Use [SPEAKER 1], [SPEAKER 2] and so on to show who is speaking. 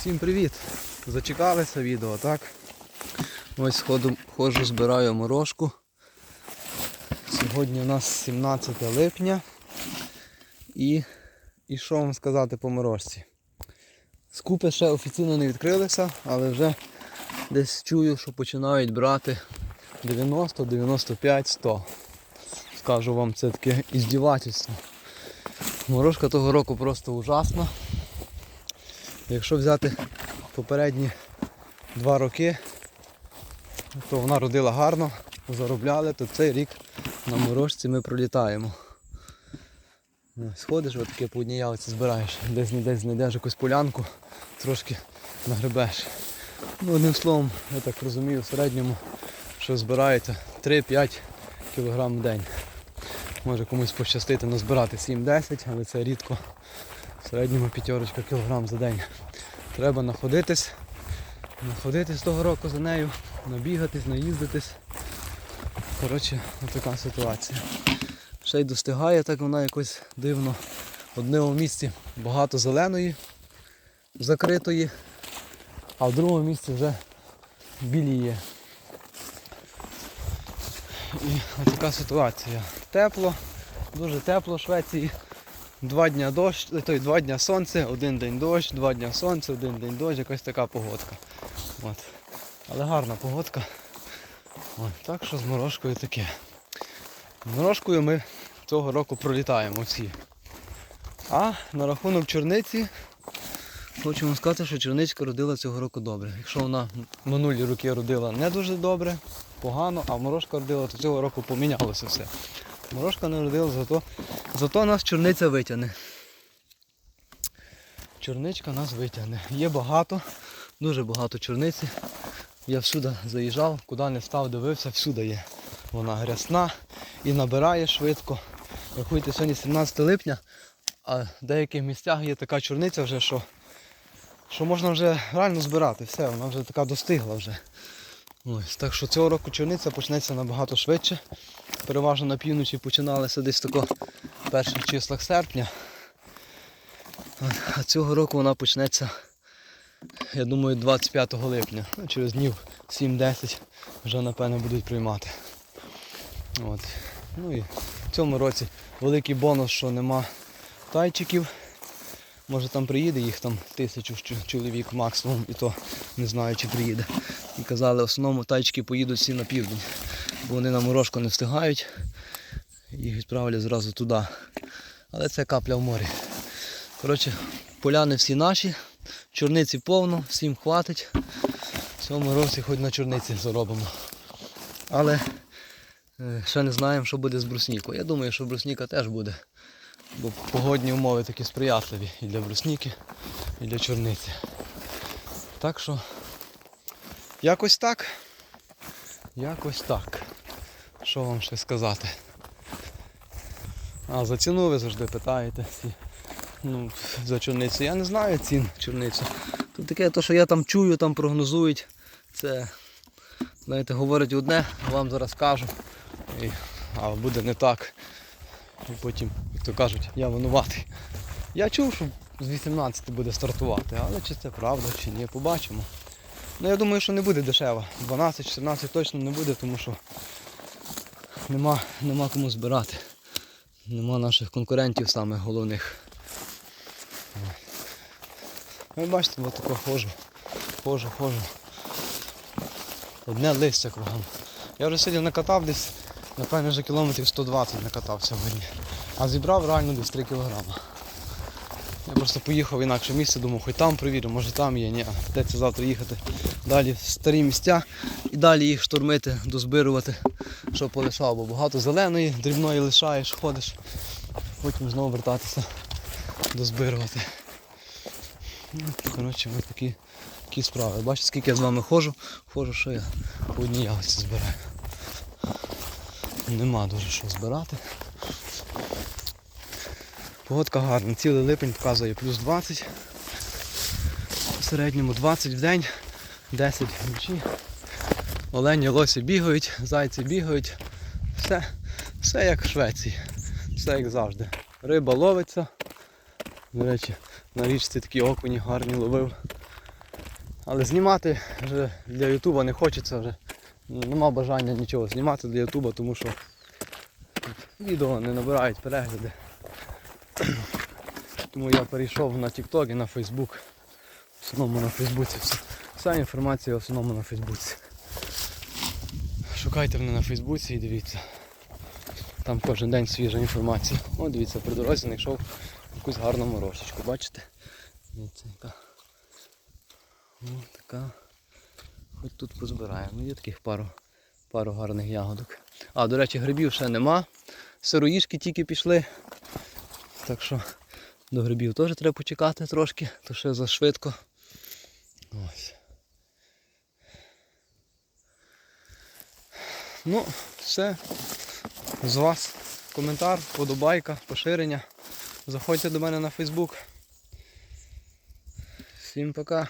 [SPEAKER 1] Всім привіт! Зачекалися відео, так? Ось ходу, ходжу, збираю морожку. Сьогодні у нас 17 липня. І, і що вам сказати по морожці? Скупи ще офіційно не відкрилися, але вже десь чую, що починають брати 90, 95, 100. Скажу вам, це таке іздівательство. Морожка того року просто ужасна. Якщо взяти попередні два роки, то вона родила гарно, заробляли, то цей рік на морожці ми пролітаємо. Ну, Сходиш, отаке по одній ялиці збираєш, десь не десь знайдеш якусь полянку, трошки нагребеш. Ну, одним словом, я так розумію, в середньому, що збирається 3-5 кг в день. Може комусь пощастити назбирати 7-10, але це рідко. В середньому п'ятерочка кілограм за день. Треба находитись, находитись того року за нею, набігатись, наїздитись. Коротше, така ситуація. Ще й достигає, так вона якось дивно. В одному місці багато зеленої, закритої, а в другому місці вже біліє. І ось така ситуація. Тепло, дуже тепло в Швеції. Два дня дощ, той два дня сонце, один день дощ, два дня сонце, один день дощ, якась така погодка. От. Але гарна погодка. От. Так що з морожкою таке. З морожкою ми цього року пролітаємо всі. А на рахунок чорниці хочу вам сказати, що чорничка родила цього року добре. Якщо вона минулі роки родила не дуже добре, погано, а морожка родила, то цього року помінялося все. Морожка не родила, зато, зато нас чорниця витягне. Чорничка нас витягне. Є багато, дуже багато чорниці. Я всюди заїжджав, куди не став, дивився, всюди є. Вона грясна і набирає швидко. Рахуйте, сьогодні 17 липня, а в деяких місцях є така чорниця вже, що, що можна вже реально збирати. Все, вона вже така достигла вже. Ось, так що цього року чорниця почнеться набагато швидше. Переважно на півночі починалися десь тако в перших числах серпня. А цього року вона почнеться, я думаю, 25 липня. Ну, через днів 7-10 вже напевно будуть приймати. От. Ну і в цьому році великий бонус, що нема тайчиків. Може там приїде їх там тисячу чоловік максимум, і то не знаю чи приїде. І казали, в основному тайчики поїдуть всі на південь, бо вони на морожку не встигають. Їх відправлять зразу туди. Але це капля в морі. Коротше, поляни всі наші, чорниці повно, всім хватить. В цьому році хоч на чорниці заробимо. Але е, ще не знаємо, що буде з бруснікою. Я думаю, що брусніка теж буде. Бо погодні умови такі сприятливі і для брусніки, і для чорниці. Так що якось так. Якось так. Що вам ще сказати? А, за ціну ви завжди питаєте. Ну, за чорницю. Я не знаю цін чорниці. Тут таке, то, що я там чую, там прогнозують. Це, знаєте, говорять одне, вам зараз кажу. І, а буде не так. І потім, як то кажуть, я винуватий. Я чув, що з 18 буде стартувати, але чи це правда, чи ні, побачимо. Ну я думаю, що не буде дешево. 12-14 точно не буде, тому що нема, нема кому збирати. Нема наших конкурентів самих головних. Ви бачите, от тако ходжу, ходжу, ходжу. Одне листя кругом. Я вже сьогодні накатав десь, напевно, вже кілометрів 120 накатав сьогодні. А зібрав реально десь 3 кілограма. Я просто поїхав в інакше місце, думав, хоч там провірю, може там є, ні. Придеться завтра їхати далі в старі місця і далі їх штурмити, дозбирувати, що полишав, бо багато зеленої, дрібної лишаєш, ходиш, потім знову вертатися, дозбирувати. Ну, коротше, ось такі, такі справи. Бачите, скільки я з вами ходжу, ходжу, що я по одній ягодці збираю. Нема дуже що збирати. Погодка гарна, цілий липень показує плюс 20. В середньому 20 в день, 10 вночі. Олені, лосі бігають, зайці бігають. Все, все як в Швеції. Все як завжди. Риба ловиться. До речі, на річці такі окуні гарні ловив. Але знімати вже для Ютуба не хочеться вже. Нема бажання нічого знімати для Ютуба, тому що відео не набирають перегляди. Тому я перейшов на TikTok і на Facebook. В основному на Фейсбуці. Вся, інформація в основному на Фейсбуці. Шукайте мене на Фейсбуці і дивіться. Там кожен день свіжа інформація. О, дивіться, при дорозі знайшов якусь гарну морожечку, бачите? Дивіться. О, така. Хоч тут позбираємо. Ну, Є таких пару, пару гарних ягодок. А, до речі, грибів ще нема. Сироїшки тільки пішли. Так що до грибів теж треба почекати трошки, то ще зашвидко. Ось. Ну, все. З вас коментар, подобайка, поширення. Заходьте до мене на Фейсбук. Всім пока.